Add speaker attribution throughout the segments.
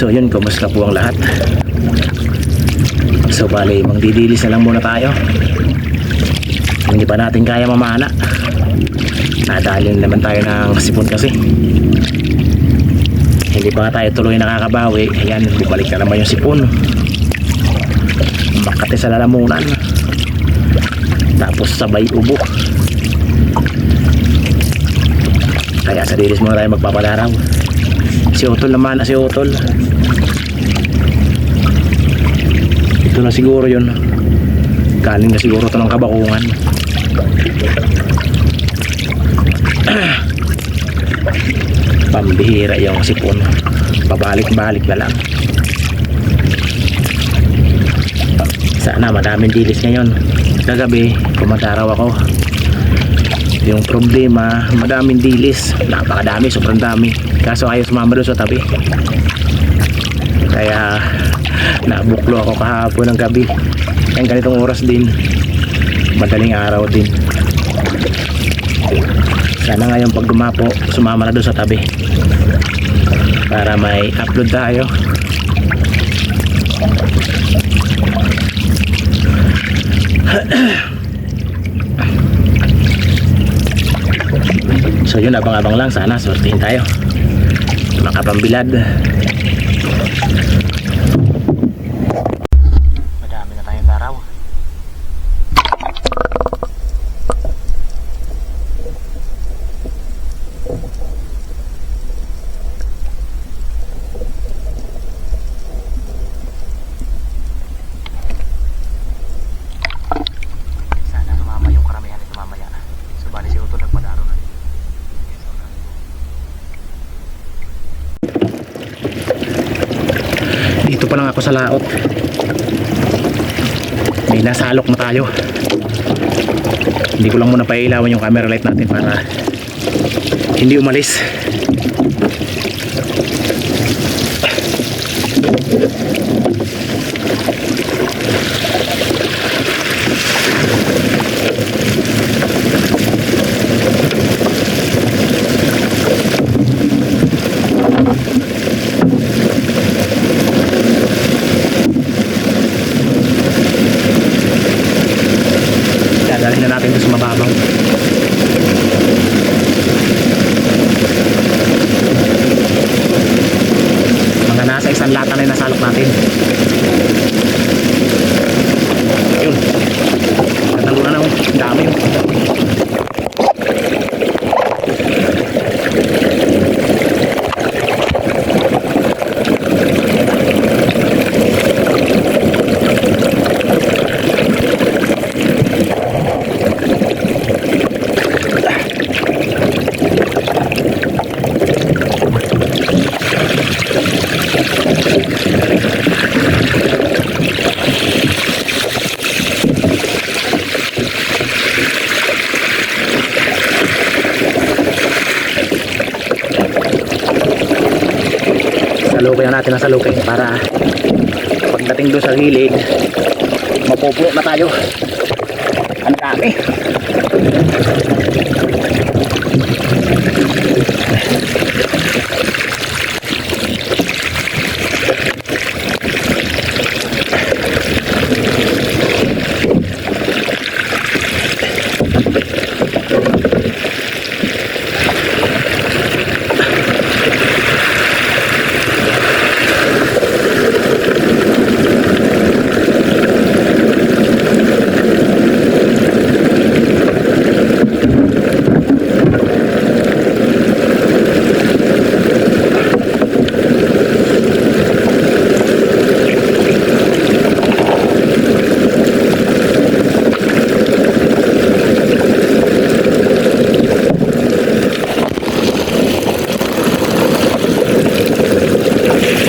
Speaker 1: So yun, kumusta po ang lahat? So bali, magdidilis na lang muna tayo. Hindi pa natin kaya mamana. Nadalin naman tayo ng sipon kasi. Hindi pa tayo tuloy nakakabawi. Ayan, bumalik na naman yung sipon. Makati sa lalamunan. Tapos sabay ubo. Kaya sa dilis muna tayo magpapalaraw. Si Utol naman, ah, si Utol. Ito na siguro yun. Galing na siguro ito ng kabakungan. Pambihira yung sipon. Pabalik-balik na lang. Sana madaming dilis ngayon. Kagabi, kumadaraw ako. Yung problema, madaming dilis. Napakadami, sobrang dami. Kaso ayaw sumama doon sa tabi. Kaya nabuklo ako kahapon ng gabi. Ang ganitong oras din. Madaling araw din. Sana ngayon pag dumapo, sumama na doon sa tabi. Para may upload tayo. So yun, abang-abang lang. Sana sortihin tayo. Makapambilad. Madami na tayong daraw. Sana sumama yung karamihan nito mamaya. Subali si Uto nagpadaro na. Dito pa lang ako sa laot. May nasalok na tayo. Hindi ko lang muna pailawan yung camera light natin para hindi umalis. Dadalhin na natin ito sa mababaw. Mga nasa isang lata na yung nasalok natin. Ayun. Natalo na na. oh. Ang dami yun. Salukay para pagdating doon sa gilid mapupuno na tayo. Ang dami.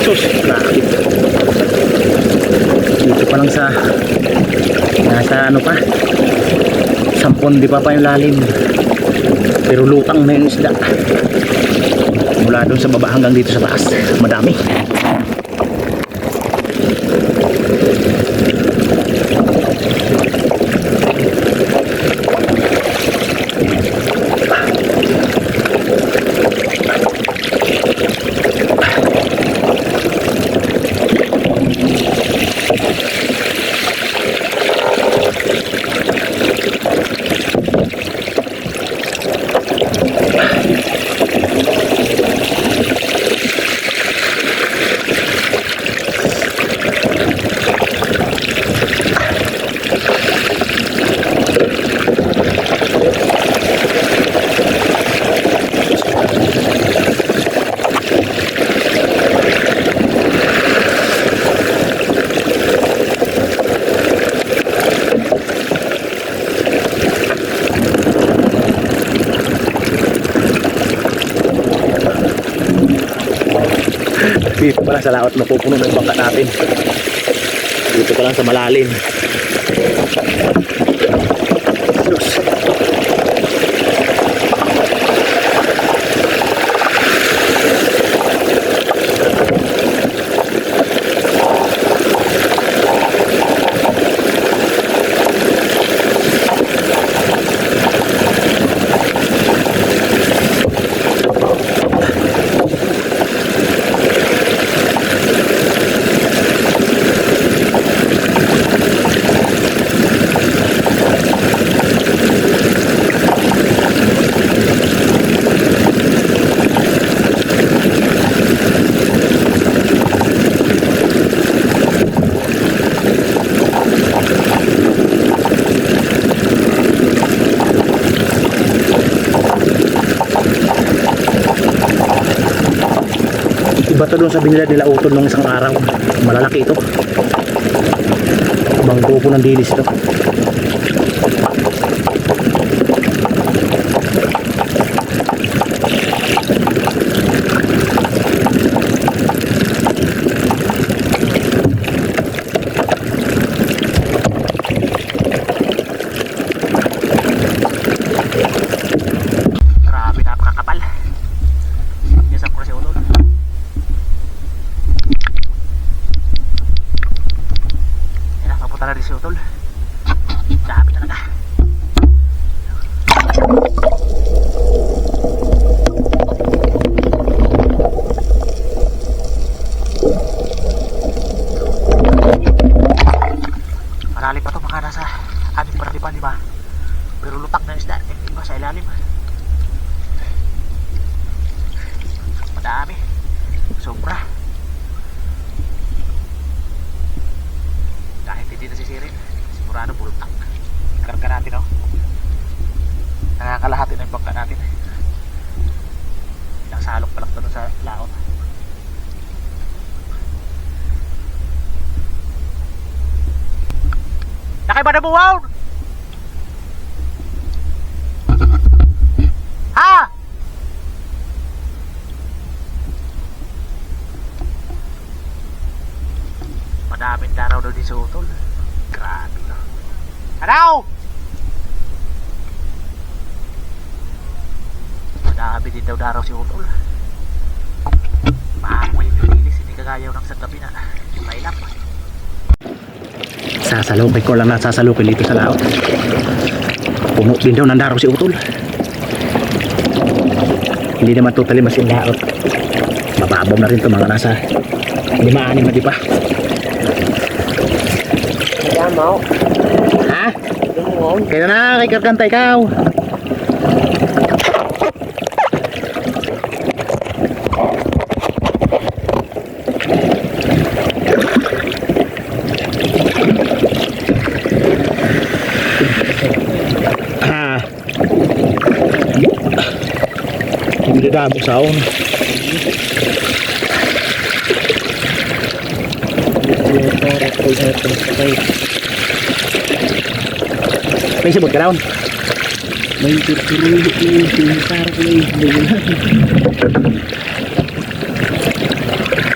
Speaker 1: Sus, grabe. Dito pa lang sa nasa ano pa sampon di pa pa yung lalim. Pero lutang na yung isda. Mula doon sa baba hanggang dito sa taas. Madami Dito pa lang sa laot mapupuno ng bangka natin. Dito pa lang sa malalim. Iba to doon sa binila nila utol nung isang araw. Malalaki ito. Ibang grupo ng dilis ito. Grabe, napakakapal. Yan sa kursi ulol. Yan, papunta na rin si Utol. Dami talaga. Malalim pa to, baka nasa ating paralipan, di ba? Pero lutak na yung isda, eh, iba sa ilalim. Madami. Sobra. Kahit hindi nasisirin, sigurado bultak. Karga natin oh. Nakakalahati na yung bangka natin. Ilang salok pa lang to dun sa laot. Na buwaw? Ha? Madaming daraw daw din sa utol. Grabe no. Araw! Madami din daw daraw si utol. Maamoy yung lilis, hindi kagayaw ng sa gabi na. Mailap. Sasalukay ko lang na sasalukay dito sa laot. Puno din daw ng daraw si utol. Hindi naman totally mas yung laot. Mababaw na rin ito mga nasa lima anim na di pa.
Speaker 2: Yamaw.
Speaker 1: Ha? Kaya na, kay Karkanta ikaw. Damo saon. May sabot ka daw.
Speaker 2: May tutulog na yung sinisara ko na yung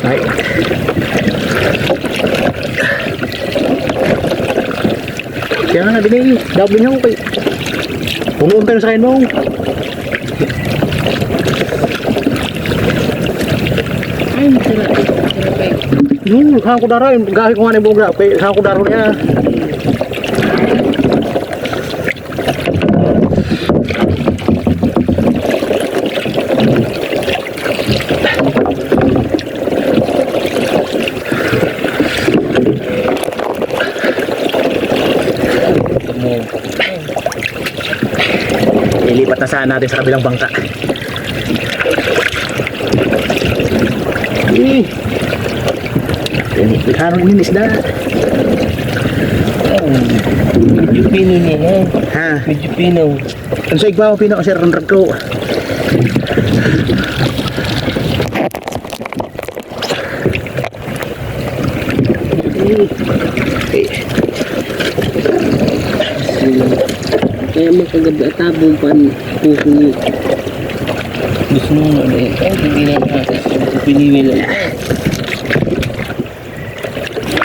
Speaker 1: Ay. Kaya nga binay, double niya ko kay. Pumuon tayo sa kain mo.
Speaker 2: Masarap eh.
Speaker 1: Hmm, saan ko daro, yung gahi ko nga buong kay saan ko daro niya. Ilipat na saan natin sa kabilang bangka. Ini, Bigharon ini isda.
Speaker 2: Medyo pino niya eh.
Speaker 1: Ha?
Speaker 2: Medyo pino.
Speaker 1: Ang sa igbaw pinaka sir ang ragko. Eh,
Speaker 2: Kaya makagabi at tabong pan puso niyo. Gusto mo na eh. Ay, hindi na nakakasya.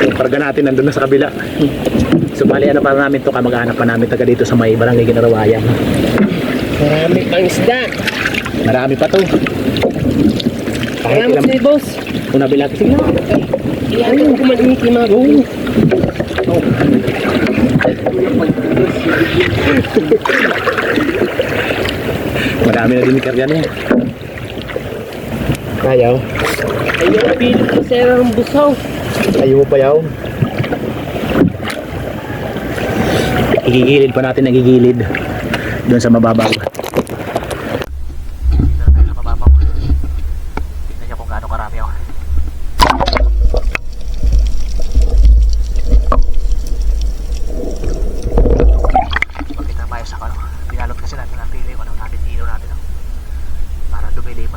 Speaker 1: Yung karga natin nandun na sa kabila. So bali ano pa namin to kamag-anak pa namin taga dito sa may barangay Ginarawayan.
Speaker 2: Marami pang isda.
Speaker 1: Marami pa to. Ilang
Speaker 2: sa'yo, boss.
Speaker 1: kung nabila sige na.
Speaker 2: Iyan yung kumalimit yung mga buhok.
Speaker 1: Marami na din karga niya. Ayaw.
Speaker 2: Ayun, pilit ko sa ang busaw.
Speaker 1: Ayaw mo pa yaw. Igigilid pa natin nagigilid. Doon sa mababaw. Dito na tayo sa mababaw. Tignan niyo kung gaano karami ako. Pakita tayo sa ano. Pinalot kasi natin ang pili kung anong natin ilaw natin. oh. Para dumilib.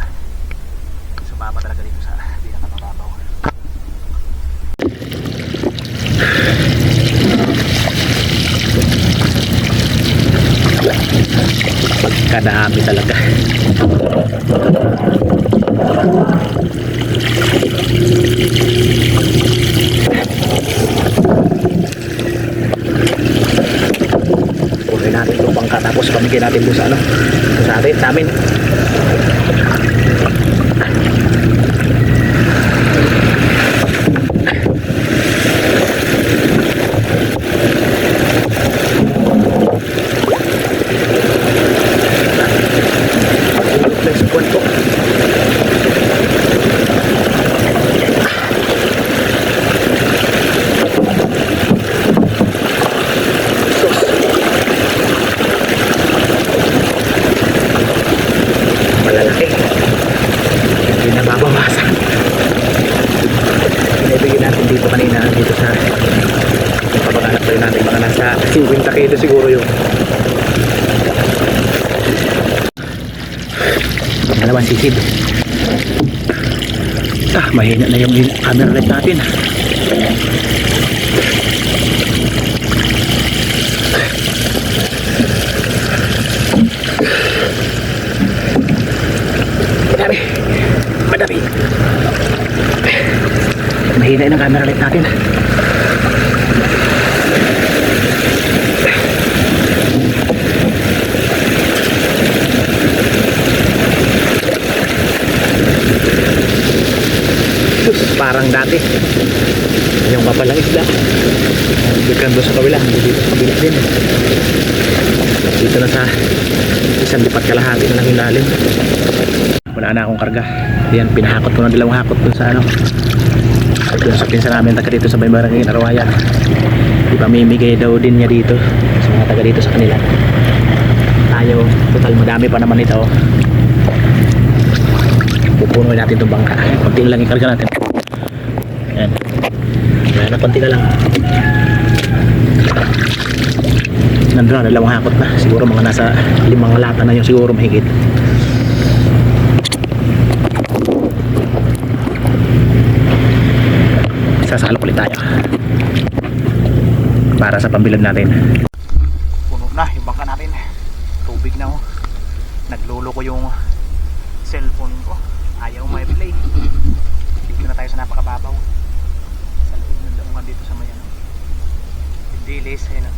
Speaker 1: Sumama talaga dito sa pinakamababaw. Pagkadami talaga. Punoy natin itong bangka tapos pamigay natin doon sa ano sa atin, sa amin. Let's go. Sus. Malalaki. Hindi na mabawasan. Pinibigyan natin dito kanina dito sa yung kapag-anak pa rin natin mga nasa 50 kilo siguro yun. Sisid. Ah, mahina na yung camera light natin. Madami. Madami. Mahina yung camera light natin. Dati. Yung papalang isda. Bigyan doon sa kabila. Dito sa kabila din. Dito na sa isang lipat kalahati na lang yung lalim. Wala na akong karga. Yan, pinahakot ko ng dalawang hakot dun sa ano. Doon sa pinsa namin taga dito sa may barangay Arawayan. Ipamimigay daw din niya dito sa mga taga dito sa kanila. Tayo, total madami pa naman ito. Pupunoy natin itong bangka. Kunti lang yung karga natin. Yan. Wala na, konti na lang. Nandun na, dalawang hakot na. Siguro mga nasa limang lata na yung siguro mahigit. Sasalo ulit tayo. Para sa pambilad natin. Puno na yung bangka natin. Tubig na oh. Naglolo ko yung cellphone ko. Ayaw may play. Dito na tayo sa napakababaw. Dito sa may ano. Dilis, ayun oh.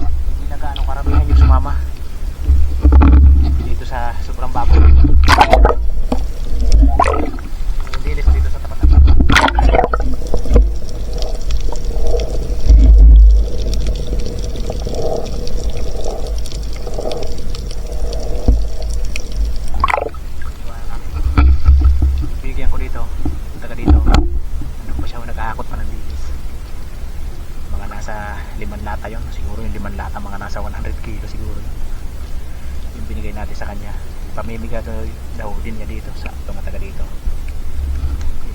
Speaker 1: Hindi na gaano karamihan yung sumama. Dito sa sobrang babaw. Yung dilis dito sa tapat ng lata yon siguro yung liman lata mga nasa 100 kilo siguro yun. Yung binigay natin sa kanya. Pamimigay daw, daw din niya dito sa mga taga dito.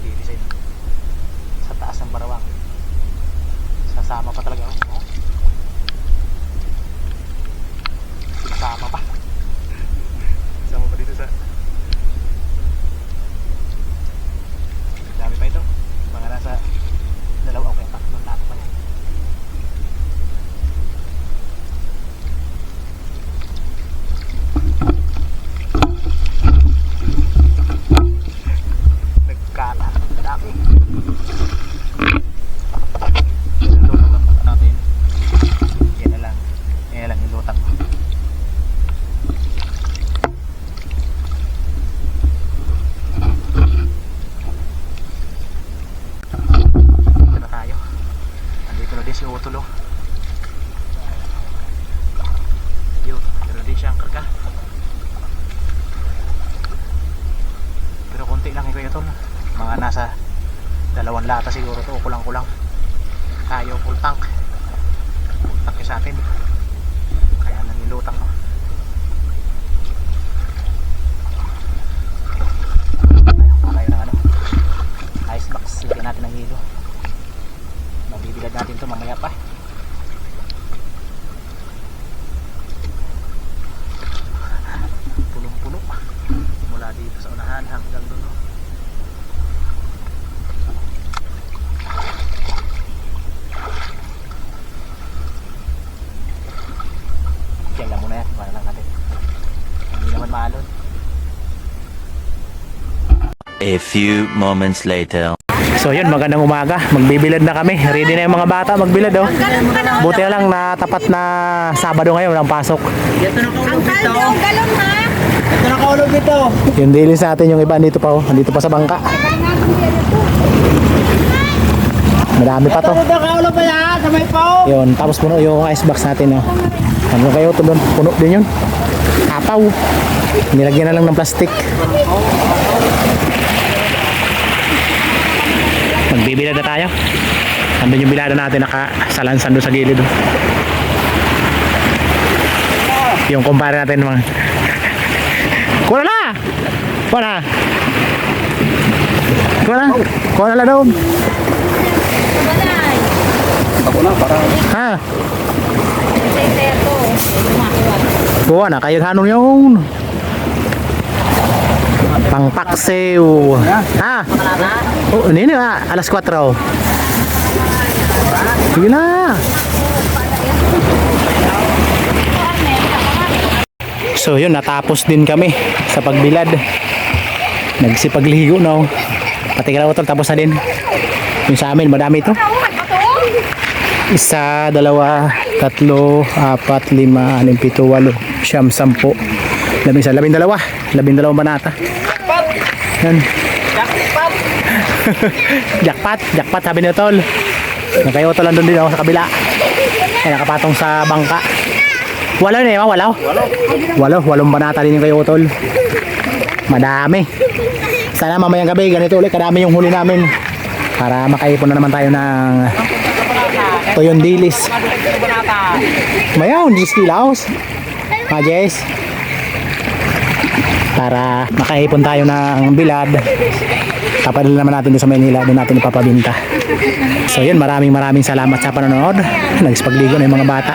Speaker 1: Ayun. Sa taas ng barawang. Sasama pa talaga. Oh. to. Mga nasa dalawang lata siguro to kulang kulang tayo full tank. Full tank sa atin. Kaya nangilutang no? tayo ng ano icebox lagyan natin ng hilo. Mabibilad natin to mamaya pa.
Speaker 3: A few moments later.
Speaker 1: So yun, magandang umaga. Magbibilad na kami. Ready na yung mga bata magbilad oh. Buti na lang na tapat na Sabado ngayon ang pasok.
Speaker 4: Ang kaldo, galon ha.
Speaker 1: Yung daily sa atin yung iba dito pa oh. Andito pa sa bangka. Marami pa to. Yun, tapos puno yung icebox natin oh. Ano kayo to doon? Puno din yun. Kapaw. Nilagyan na lang ng plastic. Magbibilad na tayo. Andun yung bilada natin nakasalansan doon sa gilid. oh. Yung kumpare natin mga Kuha na! Kuha na! Kuha na! Kuha na lang daw!
Speaker 4: Balay.
Speaker 1: Ha?
Speaker 4: Say teto. Lumakiwag.
Speaker 1: Kuha na, kayo hanong yun! Pangpaksew! Ha? Oh, hindi na, alas 4. Sige na! So yun, natapos din kami sa pagbilad. Nagsipagligo na. oh. Pati kalawa tol, tapos na din. Yung sa amin, madami ito. Isa, dalawa, tatlo, apat, lima, anim, pito, walo, siyam, sampo, labing isa, labing dalawa, labing dalawang banata. Yan. jackpot, jackpot sabi ni Tol. Nakayo to lang doon din ako sa kabila. Ay, nakapatong sa bangka. Walo na yun, walo? Walo, walong banata din yung kayo Tol. Madami. Sana mamayang gabi, ganito ulit, kadami yung huli namin. Para makaipon na naman tayo ng Toyon dilis. Mayaw, 10 kilaos. Ah, Jess. Para makaipon tayo ng bilad. Papadala naman natin sa Manila, doon natin ipapabinta. So yun, maraming maraming salamat sa panonood. Nagspagligo na yung mga bata.